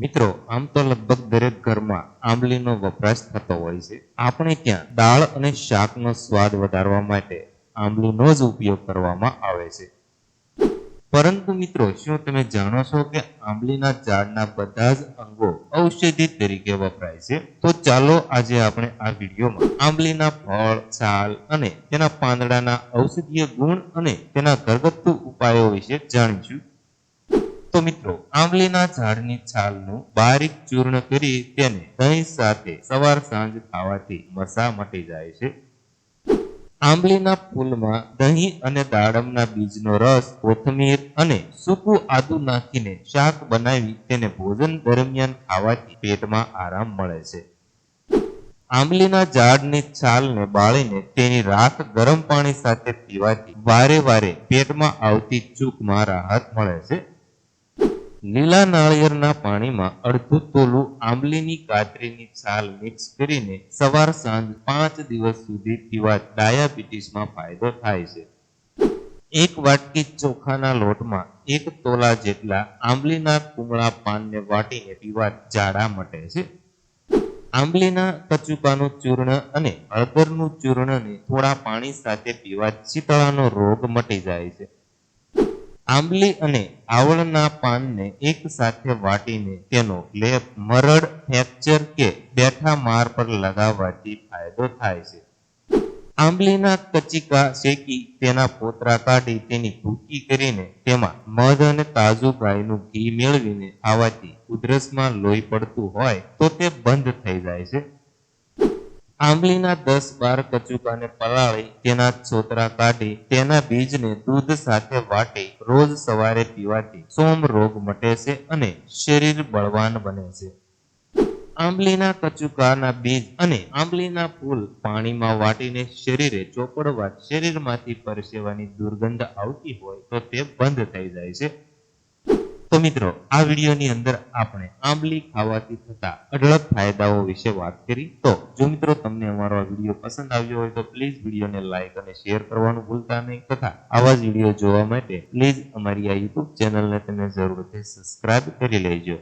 મિત્રો, આમ તો લગભગ દરેક ઘરમાં આંબલીનો વપરાશ થતો હોય છે. આપણે ત્યાં દાળ અને શાકનો સ્વાદ વધારવા માટે આંબલીનો જ ઉપયોગ કરવામાં આવે છે. પરંતુ મિત્રો, શું તમે જાણો છો કે આંબલીના ઝાડના બધા જ અંગો ઔષધિ તરીકે વપરાય છે? તો ચાલો આજે આપણે આ વિડીયોમાં આંબલીના ફળ, છાલ અને તેના પાંદડાના ઔષધીય ગુણ અને તેના ઘરગથ્થુ ઉપાયો વિશે જાણીશું. તો મિત્રો, આંબલીના ઝાડની છાલનું બારીક ચૂર્ણ કરી તેને દહીં સાથે સવાર સાંજ ખાવાથી મસા મટી જાય છે. આંબલીના ફૂલમાં દહીં અને દાડમના બીજનો રસ, કોથમીર અને સૂકું આદુ નાખીને શાક બનાવી તેને ભોજન દરમિયાન ખાવાથી પેટમાં આરામ મળે છે. આંબલીના ઝાડની છાલને બાળીને તેની રાખ ગરમ પાણી સાથે પીવાથી વારે વારે પેટમાં આવતી ચૂકમાં રાહત મળે છે. લીલા નાળિયેરના પાણીમાં અડધું તોલું આંબલીની કાતરીની છાલ મિક્સ કરીને સવાર સાંજ પાંચ દિવસ સુધી પીવા ડાયાબિટીસમાં ફાયદો થાય છે. એક વાટકી ચોખાના લોટમાં એક તોલા જેટલા આંબલીના કુમળા પાનને વાટીને પીવા ઝાડા મટે છે. આંબલીના કચુકાનું ચૂર્ણ અને હળદરનું ચૂર્ણને થોડા પાણી સાથે પીવા ચીતળાનો રોગ મટી જાય છે. આંબલી અને આવળના પાનને એક સાથે વાટીને તેનો લેપ, મરડ, ફ્રેક્ચર કે બેઠા માર પર લગાવવાથી ફાયદો થાય છે. આંબલીના કચિકા શેકી તેના પોતરા કાઢી તેની ભૂકી કરીને તેમાં મધ અને તાજું ગાયનું ઘી મેળવીને ખાવાથી ઉધરસમાં લોહી પડતું હોય તો તે બંધ થઈ જાય છે. આંબલીના દસ બાર કચુકાને પલાળી તેના છોતરા કાઢી તેના બીજને દૂધ સાથે વાટી રોજ સવારે પીવાથી સોમ રોગ મટે છે અને શરીર બળવાન બને છે. આંબલીના કચુકાના બીજ અને આંબલીના ફૂલ પાણીમાં વાટીને શરીરે ચોપડવા શરીરમાંથી પરસેવાની દુર્ગંધ આવતી હોય તો તે બંધ થઈ જાય છે. તો મિત્રો, આ વિડીયોની અંદર આપણે આંબલી ખાવાથી થતા અઢળક ફાયદાઓ વિશે વાત કરી. તો જો મિત્રો તમને અમારો આ વીડિયો પસંદ આવ્યો હોય તો પ્લીઝ વિડીયોને લાઇક અને શેર કરવાનું ભૂલતા નહીં. તથા આવા જ વીડિયો જોવા માટે પ્લીઝ અમારી આ યુટ્યુબ ચેનલને તમે જરૂરથી સબસ્ક્રાઇબ કરી લેજો.